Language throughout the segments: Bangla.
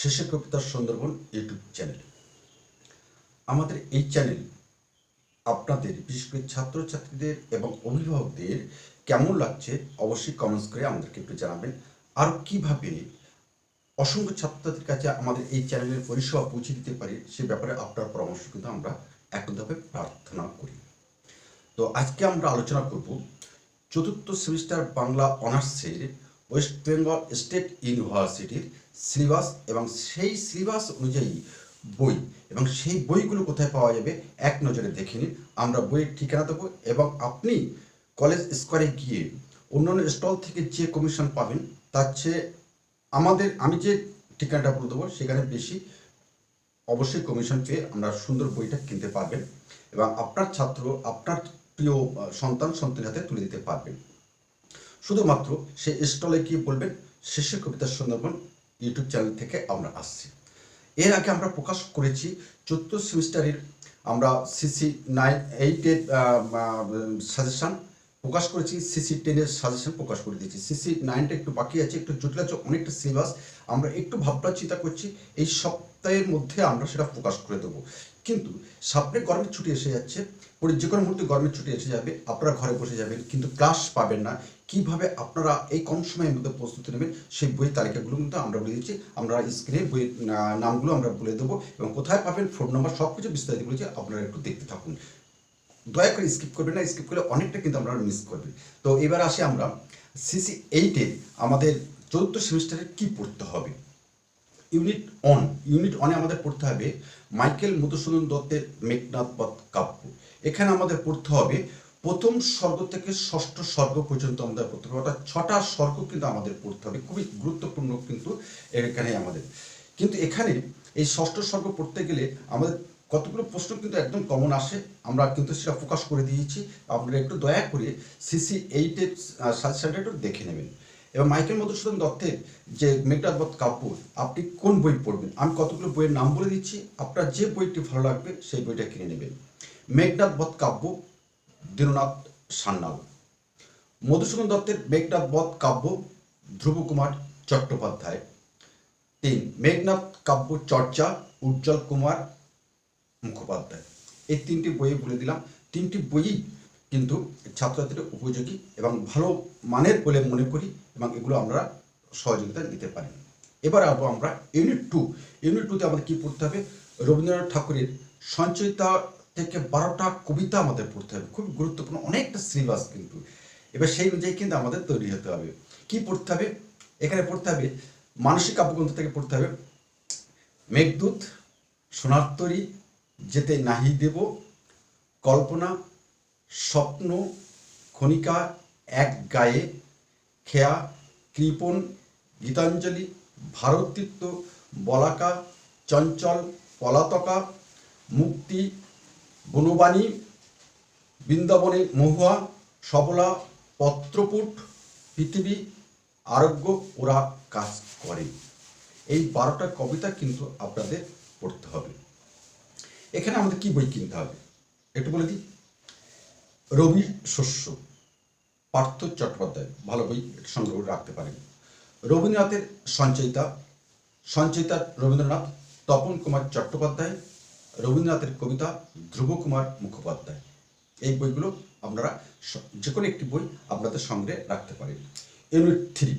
শেষে কবিতার সুন্দরবন ইউটিউব চ্যানেল। আমাদের এই চ্যানেল আপনাদের, বিশেষ করে ছাত্রছাত্রীদের এবং অভিভাবকদের কেমন লাগছে অবশ্যই কমেন্টস করে আমাদেরকে একটু জানাবেন। আর কীভাবে অসংখ্য ছাত্রছাত্রীর কাছে আমাদের এই চ্যানেলের পরিষেবা পৌঁছে দিতে পারি সে ব্যাপারে আপনার পরামর্শ কিন্তু আমরা একভাবে প্রার্থনা করি। তো আজকে আমরা আলোচনা করব চতুর্থ সেমিস্টার বাংলা অনার্সের ওয়েস্ট বেঙ্গল স্টেট ইউনিভার্সিটির সিলেবাস এবং সেই সিলেবাস অনুযায়ী বই এবং সেই বইগুলো কোথায় পাওয়া যাবে, এক নজরে দেখে নিন। আমরা বইয়ের ঠিকানা দেবো এবং আপনি কলেজ স্কোয়ারে গিয়ে অন্যান্য স্টল থেকে যে কমিশন পাবেন, তার চেয়ে আমাদের, আমি যে ঠিকানাটা বলে দেবো, সেখানে বেশি অবশ্যই কমিশন পেয়ে আমরা সুন্দর বইটা কিনতে পারবেন এবং আপনার ছাত্র, আপনার প্রিয় সন্তান সন্তানের হাতে তুলে দিতে পারবেন। শুধুমাত্র সেই স্টলে গিয়ে বলবেন, শেষের কবিতা সুন্দরবন ইউটিউব চ্যানেল থেকে আমরা আসছি। এর আগে আমরা প্রকাশ করেছি চতুর্থ সেমিস্টারের আমরা সিসি নাইন এইটের সাজেশান প্রকাশ করেছি সিসি টেনের সাজেশন প্রকাশ করে দিয়েছি। সিসি নাইনটা একটু বাকি আছে, একটু জটিল আছে, অনেকটা সিলেবাস আমরা একটু ভাবনা চিন্তা করছি, এই সপ্তাহের মধ্যে আমরা সেটা প্রকাশ করে দেবো। কিন্তু সামনে গরমের ছুটি এসে যাচ্ছে, পরে যে কোনো মুহূর্তে গরমের ছুটি এসে যাবে, আপনারা ঘরে বসে যাবেন, কিন্তু ক্লাস পাবেন না। কীভাবে আপনারা এই কম সময়ের মধ্যে প্রস্তুতি নেবেন, সেই বইয়ের তালিকাগুলো কিন্তু আমরা বলে দিচ্ছি। আমরা স্ক্রিনে বই নামগুলো আমরা বলে দেবো এবং কোথায় পাবেন ফোন নাম্বার সব কিছু বিস্তারিত বলেছি, আপনারা একটু দেখতে থাকুন। দয়া করে স্কিপ করবেন না স্কিপ করলে অনেকটা কিন্তু আমরা মিস করবেন। তো এবার আসি আমরা সিসি এইটে আমাদের চতুর্থ সেমিস্টারে কি পড়তে হবে? ইউনিট অন ইউনিট অনে আমাদের পড়তে হবে মাইকেল মধুসূদন দত্তের মেঘনাথ পথ কাব্য। এখানে আমাদের পড়তে হবে প্রথম স্বর্গ থেকে ষষ্ঠ স্বর্গ পর্যন্ত আমাদের পড়তে হবে, অর্থাৎ ছটা স্বর্গ কিন্তু আমাদের পড়তে হবে, খুবই গুরুত্বপূর্ণ কিন্তু এখানে আমাদের। কিন্তু এখানে এই ষষ্ঠ স্বর্গ পড়তে গেলে আমাদের কতগুলো প্রশ্ন কিন্তু একদম কমন আসে, আমরা কিন্তু সেটা প্রকাশ করে দিয়েছি। আপনারা একটু দয়া করে সিসি এইটের সাজেশনটা একটু দেখে নেবেন। এবং মাইকেল মধুসূদন দত্তের যে মেঘনাথবধ কাব্য আপনি কোন বই পড়বেন? আমি কতগুলো বইয়ের নাম বলে দিচ্ছি, আপনার যে বইটি ভালো লাগবে সেই বইটা কিনে নেবেন। মেঘনাথবধ কাব্য, দীননাথ সান্যাল। মধুসূদন দত্তের মেঘনাথবধ কাব্য ধ্রুবকুমার চট্টোপাধ্যায়। তিন, মেঘনাথ কাব্য চর্চা, উজ্জ্বল কুমার মুখোপাধ্যায়। এই তিনটি বই বলে দিলাম। তিনটি বইই কিন্তু ছাত্রছাত্রীদের উপযোগী এবং ভালো মানের বলে মনে করি এবং এগুলো আমরা সহযোগিতা নিতে পারি। এবার আসব আমরা ইউনিট টু ইউনিট টুতে আমাদের কী পড়তে হবে? রবীন্দ্রনাথ ঠাকুরের সঞ্চয়িতা থেকে বারোটা কবিতা আমাদের পড়তে হবে। খুব গুরুত্বপূর্ণ, অনেকটা সিলেবাস কিন্তু। এবার সেই অনুযায়ী কিন্তু আমাদের তৈরি হতে হবে। কি পড়তে হবে? এখানে পড়তে হবে মানসিক কাব্যগ্রন্থ থেকে পড়তে হবে, মেঘদূত, সোনার তরী, যেতে নাহি দেব, কল্পনা স্বপ্ন খনিকা এক গায়ে, খেয়া কৃপণ গীতাঞ্জলি ভারতীত্ব বলাকা, চঞ্চল, পলাতকা, মুক্তি, বনবাণী, বৃন্দাবনে মহুয়া, সবলা, পত্রপুট, পৃথিবী, আরোগ্য ওরা কাজ করে। এই বারোটা কবিতা কিন্তু আপনাদের পড়তে হবে। এখানে আমাদের কি বই কিনতে হবে? একটু বলে দিই। রবি শস্য, পার্থ চট্টোপাধ্যায়, ভালো বই সংগ্রহ রাখতে পারেন। রবীন্দ্রনাথের সঞ্চয়িতা সঞ্চয়িতা রবীন্দ্রনাথ, তপন কুমার চট্টোপাধ্যায়, রবীন্দ্রনাথের কবিতা ধ্রুব কুমার মুখোপাধ্যায়। এই বইগুলো আপনারা যে কোনো একটি বই আপনাদের সঙ্গে রাখতে পারেন। Unit three.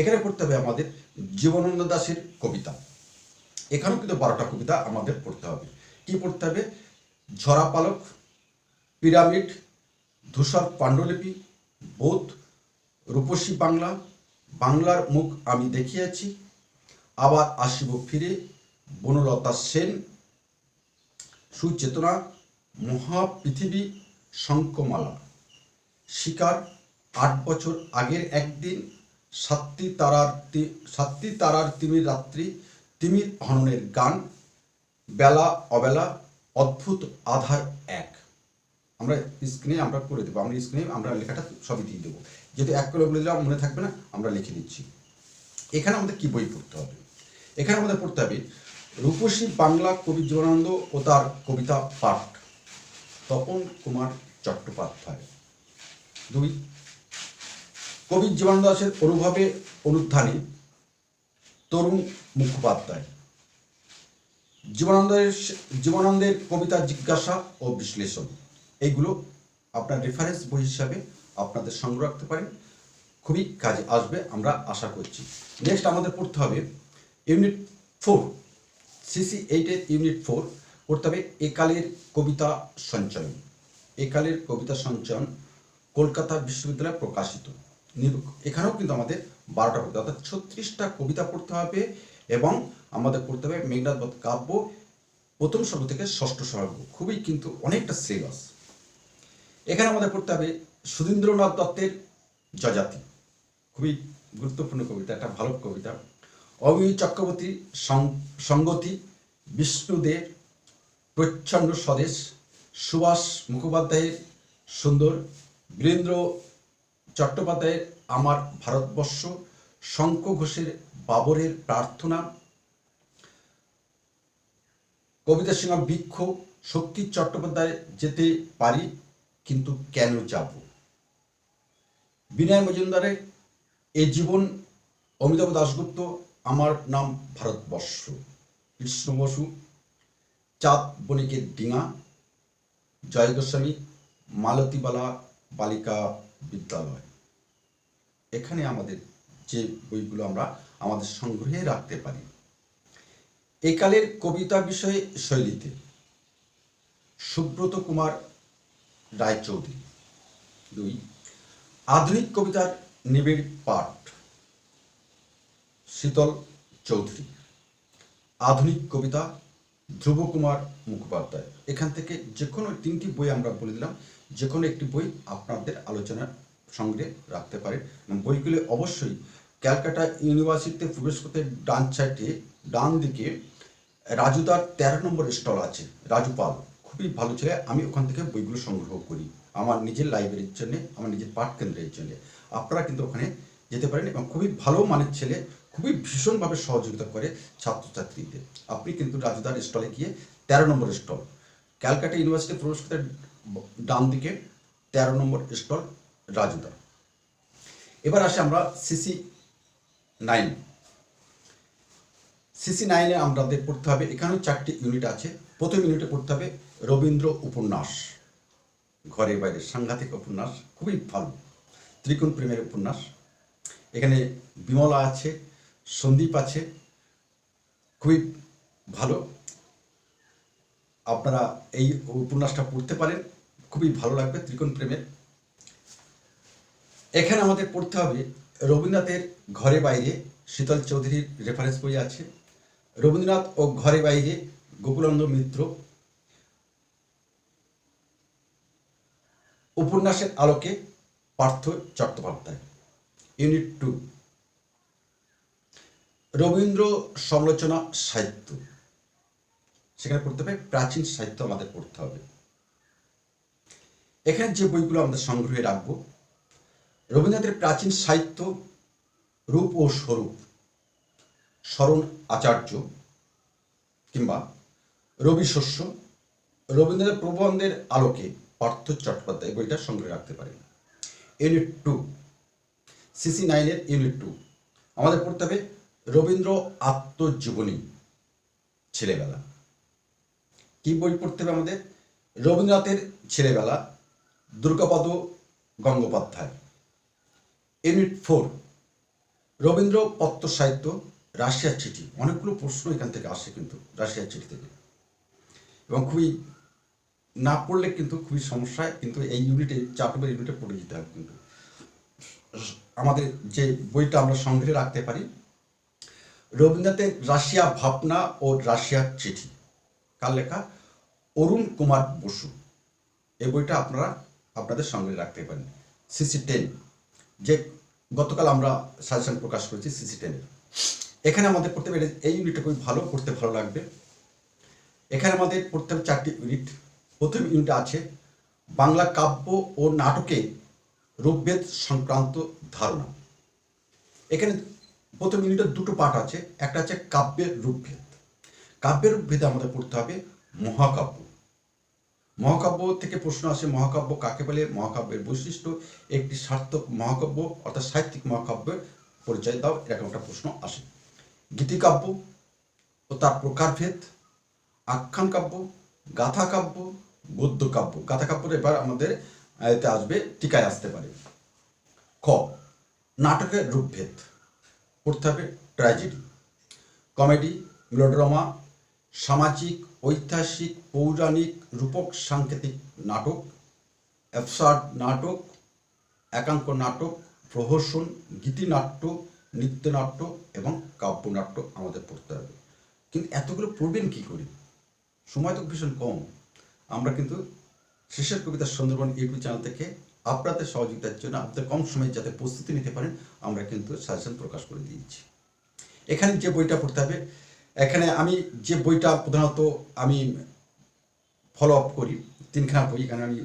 এখানে পড়তে হবে আমাদের জীবনানন্দ দাশের কবিতা। এখানেও কিন্তু বারোটা কবিতা আমাদের পড়তে হবে। কি পড়তে হবে? ঝরা পালক পিরামিড, ধূসর পাণ্ডুলিপি বোধ রূপসী বাংলা, বাংলার মুখ আমি দেখিয়াছি। আবার আসিব ফিরে বনলতা সেন, সুচেতনা, মহাপৃথিবী শঙ্কমালা শিকার আট বছর আগের একদিন সাতটি তারার সাতটি তারার তিমির রাত্রি তিমির হননের গান, বেলা অবেলা অদ্ভুত আধার এক। আমরা স্ক্রিনে আমরা করে দেবো। আমরা স্ক্রিনে আমরা লেখাটা সবই দিয়ে দেবো। যেহেতু এক করে বলে মনে থাকবে না, আমরা লিখে দিচ্ছি। এখানে আমাদের কি বই পড়তে হবে? এখানে আমাদের পড়তে হবে রূপসী বাংলা কবি জীবনানন্দ ও তার কবিতা পাঠ, তপন কুমার চট্টোপাধ্যায়। দুই, কবি জীবনানন্দ দাসের অনুভবে অনুধ্যানে তরুণ মুখোপাধ্যায়। জীবনানন্দের জীবনানন্দের কবিতা জিজ্ঞাসা ও বিশ্লেষণ। এইগুলো আপনার রেফারেন্স বই হিসাবে আপনাদের সংগ্রহ রাখতে পারেন। খুবই কাজে আসবে, আমরা আশা করছি। নেক্সট আমাদের পড়তে হবে ইউনিট ফোর সিসি এইটের ইউনিট ফোর পড়তে হবে একালের কবিতা সঞ্চয়ন। একালের কবিতা সঞ্চয়ন কলকাতা বিশ্ববিদ্যালয়ে প্রকাশিত। এখানেও কিন্তু আমাদের বারোটা কবিতা অর্থাৎ ছত্রিশটা কবিতা পড়তে হবে এবং আমাদের পড়তে হবে মেঘনাথ কাব্য প্রথম সর্ব থেকে ষষ্ঠ সর্ব খুবই কিন্তু অনেকটা সিলেবাস এখানে আমাদের পড়তে হবে সুধীন্দ্রনাথ দত্তের যজাতি খুবই গুরুত্বপূর্ণ কবিতা, একটা ভালো কবিতা। অমিয় চক্রবর্তী সঙ্গতি, বিষ্ণুদের প্রচ্ছন্ন স্বদেশ, সুভাষ মুখোপাধ্যায়ের সুন্দর, বীরেন্দ্র চট্টোপাধ্যায়ের আমার ভারতবর্ষ, শঙ্খ ঘোষের বাবরের প্রার্থনা, কবিতা সিংহ বৃক্ষ, শক্তি চট্টোপাধ্যায় যেতে পারি কিন্তু কেন যাব? বিনয় মজুমদারের এ জীবন অমিতাভ দাশগুপ্ত, আমার নাম ভারতবর্ষ। কৃষ্ণ বসু, চাঁদ বণিকের ডিঙা, জয় গোস্বামী, মালতীবালা বালিকা বিদ্যালয়। এখানে আমাদের যে বইগুলো আমরা আমাদের সংগ্রহে রাখতে পারি। একালের কবিতা বিষয়ে শৈলীতে সুব্রত কুমার রায়চৌধুরী। দুই, আধুনিক কবিতার নিবিড় পাঠ। শীতল চৌধুরী। আধুনিক কবিতা ধ্রুব কুমার মুখোপাধ্যায়। এখান থেকে যে কোনো তিনটি বই আমরা বলে দিলাম। যে কোনো একটি বই আপনাদের আলোচনার সঙ্গে রাখতে এবং বইগুলি অবশ্যই ক্যালকাটা ইউনিভার্সিটিতে প্রবেশ করতে ডান সাইডে ডান দিকে রাজুদার তেরো নম্বর স্টল আছে রাজু পাল খুবই ভালো ছেলে আমি ওখান থেকে বইগুলো সংগ্রহ করি। আমার নিজের লাইব্রেরির জন্য, আমার নিজের পাঠ কেন্দ্রের জন্য। আপনারা কিন্তু ওখানে যেতে পারেন এবং খুবই ভালো মানের ছেলে, খুবই ভীষণভাবে সহযোগিতা করে ছাত্রছাত্রীদের। আপনি কিন্তু রাজুদার স্টলে গিয়ে তেরো নম্বর স্টল ক্যালকাটা ইউনিভার্সিটি প্রবেশ করতে ডান দিকে তেরো নম্বর স্টল রাজুদা এবার আসে আমরা সিসি নাইন সিসি নাইনে আমাদের পড়তে হবে, এখানেও চারটি ইউনিট আছে। প্রথম ইউনিটে পড়তে হবে রবীন্দ্র উপন্যাস ঘরে বাইরে সাংঘাতিক উপন্যাস, খুবই ভালো, ত্রিকোণ প্রেমের উপন্যাস। এখানে বিমলা আছে, সন্দীপ আছে, খুবই ভালো। আপনারা এই উপন্যাসটা পড়তে পারেন, খুবই ভালো লাগবে ত্রিকোণ প্রেমের এখানে আমাদের পড়তে হবে রবীন্দ্রনাথের ঘরে বাইরে, শীতল চৌধুরীর রেফারেন্স বই আছে। রবীন্দ্রনাথ ও ঘরে বাইরে গোকুলানন্দ মিত্র উপন্যাসের আলোকে পার্থ চট্টোপাধ্যায়। ইউনিট টু রবীন্দ্র সমালোচনা সাহিত্য। সেখানে পড়তে হবে, প্রাচীন সাহিত্য আমাদের পড়তে হবে। এখানে যে বইগুলো আমাদের সংগ্রহে রাখব, রবীন্দ্রনাথের প্রাচীন সাহিত্য রূপ ও স্বরূপ, স্মরণ আচার্য কিংবা রবি শস্য রবীন্দ্রনাথ প্রবন্ধের আলোকে পার্থ চট্টোপাধ্যায় বইটা সংগ্রহে রাখতে পারেন ইউনিট টু সিসি নাইনের ইউনিট টু আমাদের পড়তে হবে রবীন্দ্র আত্মজীবনী, ছেলেবেলা। কি বই পড়তে হবে আমাদের? রবীন্দ্রনাথের ছেলেবেলা, দুর্গাপদ গঙ্গোপাধ্যায়। ইউনিট ফোর রবীন্দ্র পত্র সাহিত্য রাশিয়ার চিঠি। অনেকগুলো প্রশ্ন এখান থেকে আসে কিন্তু রাশিয়ার চিঠি থেকে। এবং খুবই না পড়লে কিন্তু খুবই সমস্যায় কিন্তু এই ইউনিটে চার ইউনিটে পড়ে যেতে হবে কিন্তু। আমাদের যে বইটা আমরা সংগ্রহে রাখতে পারি, রবীন্দ্রনাথের রাশিয়া ভাবনা ও রাশিয়ার চিঠি। কার লেখা? অরুণ কুমার বসু। এই বইটা আপনারা আপনাদের সঙ্গে রাখতে পারেন। সিসি টেন যে গতকাল আমরা সাজেশন প্রকাশ করেছি সিসি টেনের এখানে আমাদের পড়তে হবে এই ইউনিটটা খুবই ভালো, পড়তে ভালো লাগবে। এখানে আমাদের পড়তে হবে চারটি ইউনিট প্রথম ইউনিট আছে বাংলা কাব্য ও নাটকে রূপভেদ সংক্রান্ত ধারণা। এখানে প্রথম ইউনিটের দুটো পাঠ আছে, একটা আছে কাব্যের রূপভেদ কাব্যের রূপভেদে আমাদের পড়তে হবে মহাকাব্য। মহাকাব্য থেকে প্রশ্ন আসে, মহাকাব্য কাকে বলে? মহাকাব্যের বৈশিষ্ট্য, একটি সার্থক মহাকাব্য অর্থাৎ সাহিত্যিক মহাকাব্যের পরিচয় দাও, এরকম একটা প্রশ্ন আসে। গীতিকাব্য ও তার প্রকারভেদ, আখ্যান কাব্য, গাথা কাব্য গদ্য কাব্য। গাথা কাব্যটা এবার আমাদের এতে আসবে, টিকায় আসতে পারে। খ নাটকের রূপভেদ। পড়তে হবে ট্র্যাজেডি। কমেডি, মেলোড্রামা, সামাজিক, ঐতিহাসিক, পৌরাণিক, রূপক, সাংকেতিক নাটক, অ্যাবসার্ড নাটক, একাঙ্ক নাটক, প্রহসন, গীতিনাট্য, নৃত্যনাট্য এবং কাব্যনাট্য আমাদের পড়তে হবে। কিন্তু এতগুলো পড়বেন কি করে? সময় তো ভীষণ কম। আমরা কিন্তু শেষের কবিতা সুন্দরবন ইউটিউব চ্যানেল থেকে আপনাদের সহযোগিতার জন্য আপনাদের কম সময়ে যাতে প্রস্তুতি নিতে পারেন, আমরা কিন্তু সাজেশন প্রকাশ করে দিয়েছি। এখানে যে বইটা পড়তে হবে, এখানে আমি যে বইটা প্রধানত আমি ফলো আপ করি, তিনখানা বই এখানে আমি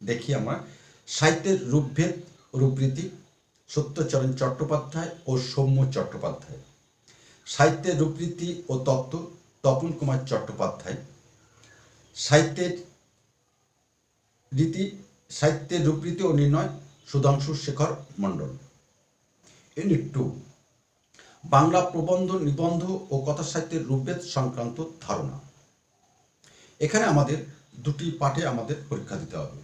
দেখি আমার। সাহিত্যের রূপভেদ, রূপরীতি, সত্যচরণ চট্টোপাধ্যায় ও সৌম্য চট্টোপাধ্যায়। সাহিত্যের রূপরীতি ও তত্ত্ব তপন কুমার চট্টোপাধ্যায়। সাহিত্যের রীতি, সাহিত্যের রূপরীতি ও নির্ণয় সুধাংশু শেখর মণ্ডল। ইউনিট টু বাংলা প্রবন্ধ, নিবন্ধ ও কথা সাহিত্যের রূপভেদ সংক্রান্ত ধারণা। এখানে আমাদের দুটি পাঠে আমাদের পরীক্ষা দিতে হবে।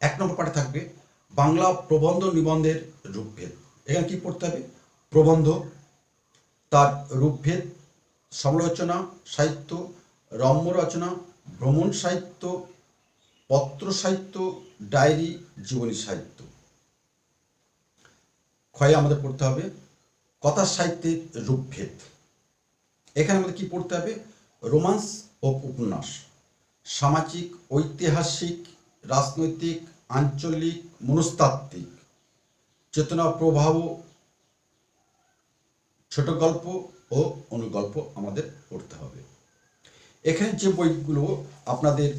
এক নম্বর পাঠে থাকবে, বাংলা প্রবন্ধ, নিবন্ধের রূপভেদ। এখানে কি পড়তে হবে? প্রবন্ধ, তার রূপভেদ, সমালোচনা, সাহিত্য, রম্য রচনা ভ্রমণ সাহিত্য, পত্র সাহিত্য, ডায়েরি, জীবনী সাহিত্য। ক্ষয়ে আমাদের পড়তে হবে কথা সাহিত্যের রূপভেদ। এখানে আমাদের কি পড়তে হবে? রোমান্স ও উপন্যাস। সামাজিক, ঐতিহাসিক, রাজনৈতিক, আঞ্চলিক, মনস্তাত্ত্বিক। চেতনা প্রভাব, ছোট গল্প ও অনুগল্প আমাদের পড়তে হবে। এখানে যে বইগুলো আপনাদের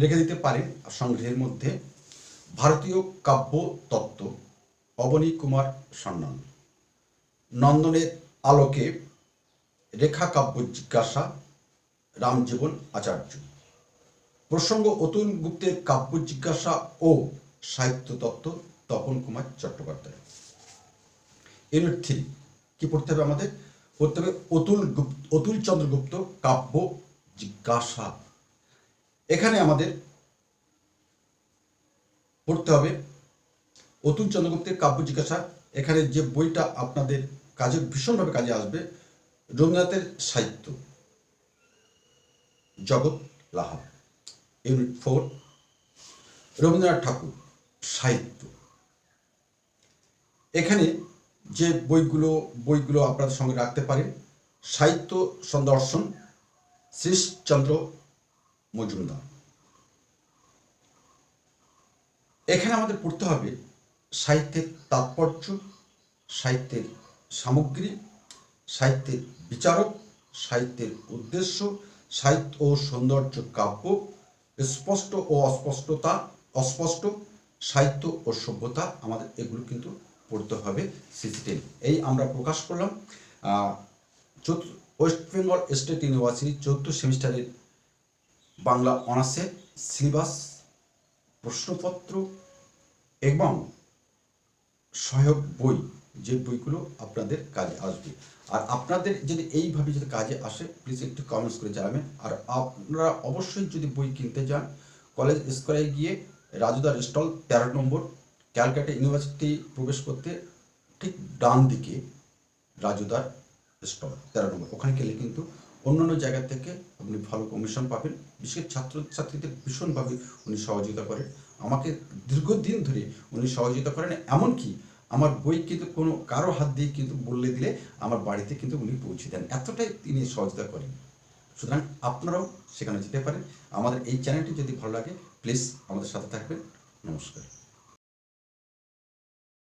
রেখে দিতে পারেন সংগ্রহের মধ্যে, ভারতীয় কাব্য তত্ত্ব, অবনী কুমার সান্যাল, নন্দনের আলোকে রেখা কাব্য জিজ্ঞাসা, রামজীবন আচার্য। প্রসঙ্গ, অতুল গুপ্তের কাব্য জিজ্ঞাসা ও সাহিত্য তত্ত্ব, তপন কুমার চট্টোপাধ্যায়। ইউনিট থ্রি কি পড়তে হবে আমাদের? পড়তে হবে অতুল গুপ্ত, অতুল চন্দ্রগুপ্ত কাব্য জিজ্ঞাসা। এখানে আমাদের পড়তে হবে অতুল চন্দ্রগুপ্তের কাব্য জিজ্ঞাসা। এখানে যে বইটা আপনাদের কাজে, ভীষণভাবে কাজে আসবে, রবীন্দ্রনাথের সাহিত্য, জগৎ লাহা, ইউনিট ফোর, রবীন্দ্রনাথ ঠাকুর, সাহিত্য। এখানে যে বইগুলো বইগুলো আপনাদের সঙ্গে রাখতে পারেন, সাহিত্য সন্দর্শন শ্রীশচন্দ্র মজুমদার এখানে আমাদের পড়তে হবে সাহিত্যের তাৎপর্য, সাহিত্যের সামগ্রী, সাহিত্যের বিচারক, সাহিত্যের উদ্দেশ্য, সাহিত্য ও সৌন্দর্য কাব্য, স্পষ্ট ও অস্পষ্টতা, অস্পষ্ট, সাহিত্য ও সভ্যতা, আমাদের এগুলো কিন্তু পড়তে হবে সিসিটেন এই আমরা প্রকাশ করলাম চতুর্থ ওয়েস্ট বেঙ্গল স্টেট ইউনিভার্সিটি চৌদ্দ সেমিস্টারের বাংলা অনার্সের সিলেবাস, প্রশ্নপত্র এবং সহায়ক বই, যে বইগুলো আপনাদের কাজে আসবে। আর আপনাদের যদি এইভাবে যদি কাজে আসে প্লিজ একটু কমেন্টস করে জানাবেন। আর আপনারা অবশ্যই যদি বই কিনতে যান কলেজ স্কোয়ারে গিয়ে রাজুদার স্টল তেরো নম্বর, ক্যালকাটা ইউনিভার্সিটি প্রবেশ করতে ঠিক ডান দিকে রাজুদার স্টল তেরো নম্বর ওখানে গেলে কিন্তু অন্যান্য জায়গা থেকে আপনি ভালো কমিশন পাবেন। বিশেষ ছাত্রছাত্রীদের ভীষণভাবে উনি সহযোগিতা করেন। আমাকে দীর্ঘদিন ধরে উনি সহযোগিতা করেন, এমনকি আমার বই কিন্তু কোনো, কারও হাত দিয়ে কিন্তু বললে দিলে আমার বাড়িতে কিন্তু উনি পৌঁছে দেন। এতটাই তিনি সহযোগিতা করেন। সুতরাং আপনারাও সেখানে যেতে পারেন। আমাদের এই চ্যানেলটি যদি ভালো লাগে প্লিজ আমাদের সাথে থাকবেন। নমস্কার।